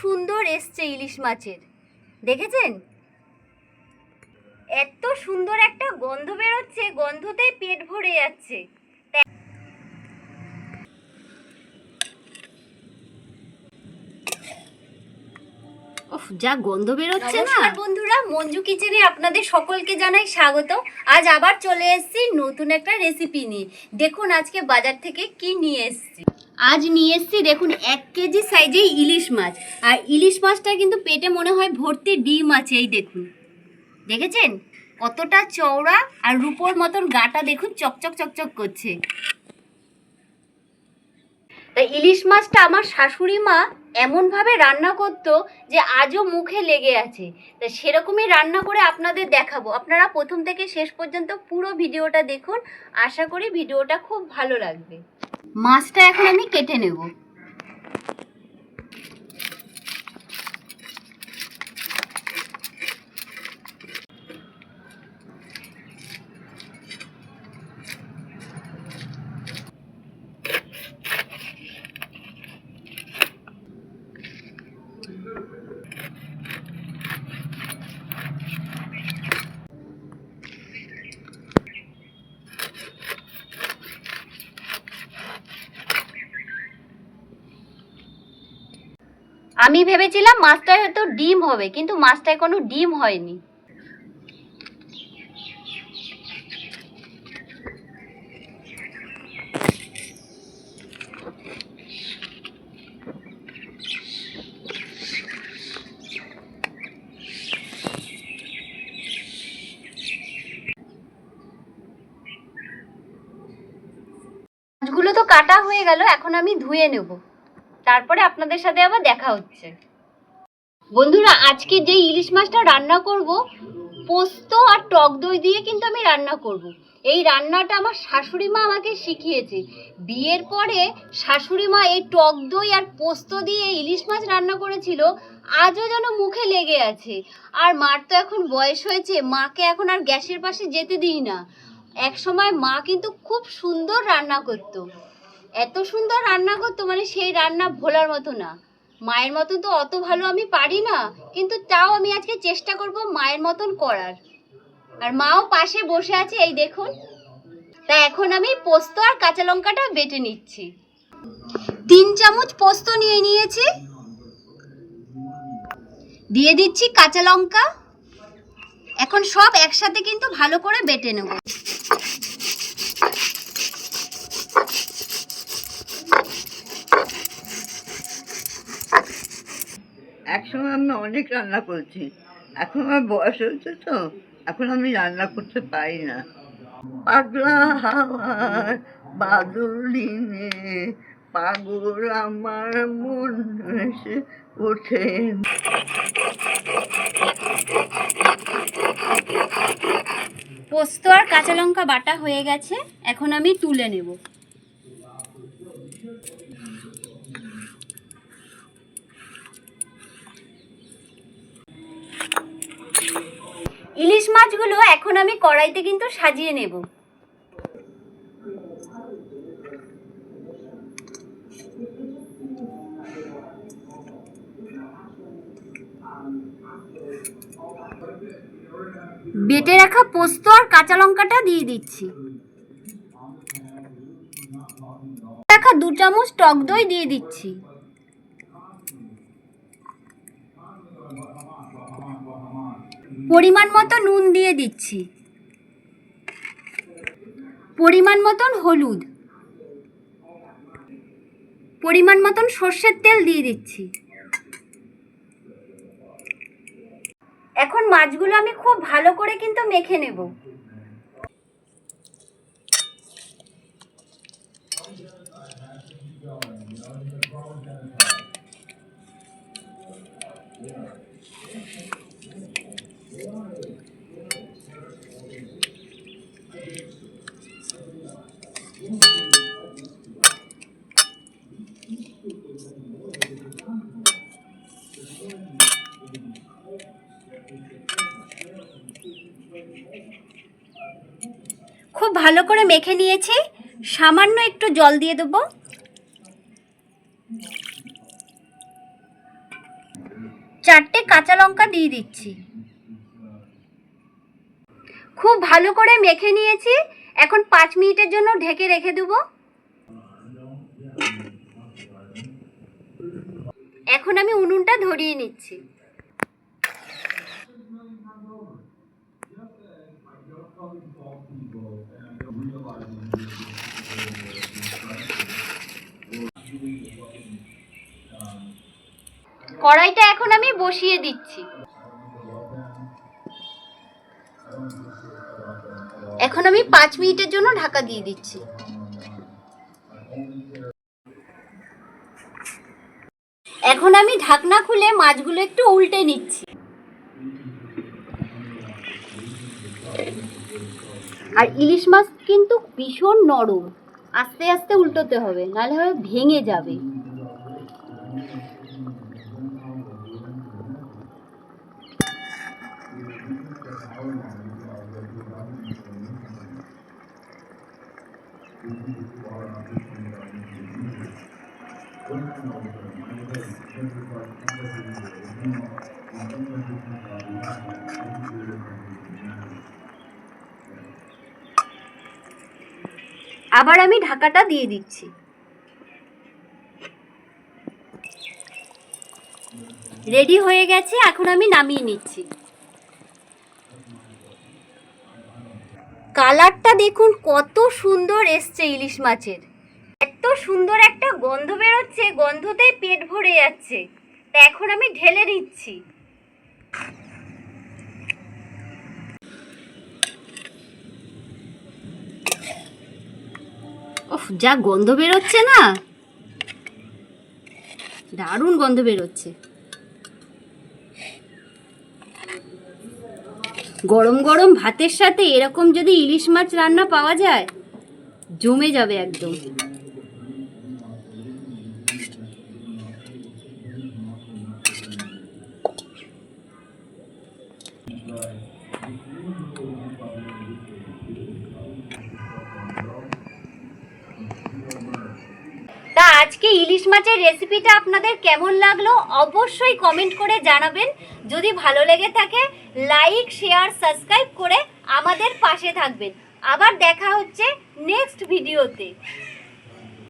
সুন্দর এসছে ইলিশ মাছের। দেখেছেন? এত সুন্দর একটা গন্ধ বেরোচ্ছে গন্ধতেই পেট ভরে যাচ্ছে। যা গন্ধ বেরোচ্ছে না। বন্ধুরা মঞ্জু কিচেনে আপনাদের সকলকে জানাই স্বাগত। আজ আবার চলে এসেছি নতুন একটা রেসিপি নিয়ে। দেখুন আজকে বাজার থেকে কি নিয়ে এসেছি। আজ নিয়ে এসছি দেখুন, এক কেজি সাইজে ইলিশ মাছ। আর ইলিশ মাছটা কিন্তু পেটে মনে হয় ভর্তি ডিম আছে, এই দেখুন। দেখেছেন? কতটা চওড়া আর রূপোর মতন গাটা দেখুন, চকচক চকচক করছে। তা ইলিশ মাছটা আমার শাশুড়ি মা এমনভাবে রান্না করত যে আজও মুখে লেগে আছে। তা সেরকমই রান্না করে আপনাদের দেখাবো। আপনারা প্রথম থেকে শেষ পর্যন্ত পুরো ভিডিওটা দেখুন। আশা করি ভিডিওটা খুব ভালো লাগবে। মাছটা এখন আমি কেটে নেব। আমি ভেবেছিলাম মাছটায় হয়তো ডিম হবে, কিন্তু মাছটায় কোনো ডিম হয়নি। মাছগুলো তো কাটা হয়ে গেল, এখন আমি ধুয়ে নেব। তারপরে আপনাদের সাথে আবার দেখা হচ্ছে। বন্ধুরা, আজকে যে ইলিশ মাছটা রান্না করব, পোস্ত আর টক দই দিয়ে কিন্তু আমি রান্না করব। এই রান্নাটা আমার শাশুড়ি মা আমাকে শিখিয়েছে। বিয়ের পরে শাশুড়ি মা এই টক দই আর পোস্ত দিয়ে ইলিশ মাছ রান্না করেছিল, আজও যেন মুখে লেগে আছে। আর মার তো এখন বয়স হয়েছে, মাকে এখন আর গ্যাসের পাশে যেতে দিই না। এক সময় মা কিন্তু খুব সুন্দর রান্না করতো। এত সুন্দর রান্না করতো মানে সেই রান্না ভোলার মতো না। মায়ের মতন তো অত ভালো আমি পারি না, কিন্তু তাও আমি আজকে চেষ্টা করব মায়ের মতন করার। আর মাও পাশে বসে আছে, এই দেখুন। তা এখন আমি পোস্ত আর কাঁচা লঙ্কাটা বেটে নিচ্ছি। তিন চামচ পোস্ত নিয়ে নিয়েছি। দিয়ে দিচ্ছি কাঁচা লঙ্কা। এখন সব একসাথে কিন্তু ভালো করে বেটে নেব। একসময় আমি অনেক রান্না করেছি। এখন আমার বয়স হয়েছে তো, এখন আমি রান্না করতে পারি না। পাগলা হাওয়ার বাদলিনে পাগল আমার মন এসে ওঠে। পোস্ত আর কাঁচা লঙ্কা বাটা হয়ে গেছে, এখন আমি তুলে নেব। ইলিশ মাছগুলো এখন আমি কড়াইতে কিন্তু সাজিয়ে নেব। বেটে রাখা পোস্ত আর কাঁচা লঙ্কাটা দিয়ে দিচ্ছি। রাখা দু চামচ টক দই দিয়ে দিচ্ছি। পরিমাণ মতো নুন দিয়ে দিচ্ছি। পরিমাণ মতন হলুদ। পরিমাণ মতন সর্ষের তেল দিয়ে দিচ্ছি। এখন মাছগুলো আমি খুব ভালো করে কিন্তু মেখে নেব। খুব ভালো করে মেখে নিয়েছি। সামান্য একটু জল দিয়ে দেবো। চারটে কাঁচা লঙ্কা দিয়ে দিচ্ছি। খুব ভালো করে মেখে নিয়েছি। এখন পাঁচ মিনিটের জন্য ঢেকে রেখে দেবো। এখন আমি উনুনটা ধরিয়ে নিচ্ছি। কড়াইটা এখন আমি বসিয়ে দিচ্ছি। এখন আমি পাঁচ মিনিটের জন্য ঢাকা দিয়ে দিচ্ছি। এখন আমি ঢাকনা খুলে মাছগুলো একটু উল্টে নিচ্ছি। আর ইলিশ মাছ কিন্তু ভীষণ নরম। আস্তে আস্তে উল্টোতে হবে, নাহলে ভেঙে যাবে। আবার আমি ঢাকাটা দিয়ে দিচ্ছি। রেডি হয়ে গেছে এখন আমি নামিয়ে নিচ্ছি। কালারটা দেখুন, কত সুন্দর এসছে ইলিশ মাছের। এত সুন্দর একটা গন্ধ বেরোচ্ছে, গন্ধতেই পেট ভরে যাচ্ছে। তা এখন আমি ঢেলে নিচ্ছি। উফ, যা গন্ধ বেরোচ্ছে না। দারুণ গন্ধ বেরোচ্ছে। গরম গরম ভাতের সাথে এরকম যদি ইলিশ মাছ রান্না পাওয়া যায় জমে যাবে একদম। আজকে ইলিশ মাছের রেসিপিটা আপনাদের কেমন লাগল অবশ্যই কমেন্ট করে জানাবেন। যদি ভালো লেগে থাকে লাইক শেয়ার সাবস্ক্রাইব করে আমাদের পাশে থাকবেন। আবার দেখা হচ্ছে নেক্সট ভিডিওতে